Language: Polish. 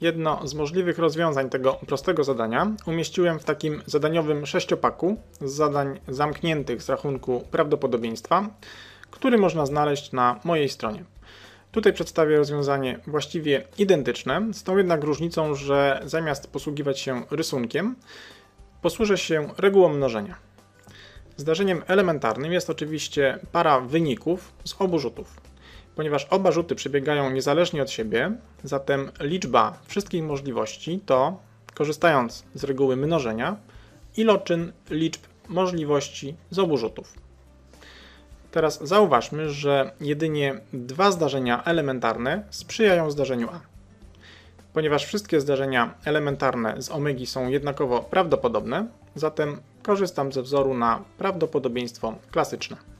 Jedno z możliwych rozwiązań tego prostego zadania umieściłem w takim zadaniowym sześciopaku z zadań zamkniętych z rachunku prawdopodobieństwa, który można znaleźć na mojej stronie. Tutaj przedstawię rozwiązanie właściwie identyczne, z tą jednak różnicą, że zamiast posługiwać się rysunkiem, posłużę się regułą mnożenia. Zdarzeniem elementarnym jest oczywiście para wyników z obu rzutów. Ponieważ oba rzuty przebiegają niezależnie od siebie, zatem liczba wszystkich możliwości to, korzystając z reguły mnożenia, iloczyn liczb możliwości z obu rzutów. Teraz zauważmy, że jedynie dwa zdarzenia elementarne sprzyjają zdarzeniu A. Ponieważ wszystkie zdarzenia elementarne z omegi są jednakowo prawdopodobne, zatem korzystam ze wzoru na prawdopodobieństwo klasyczne.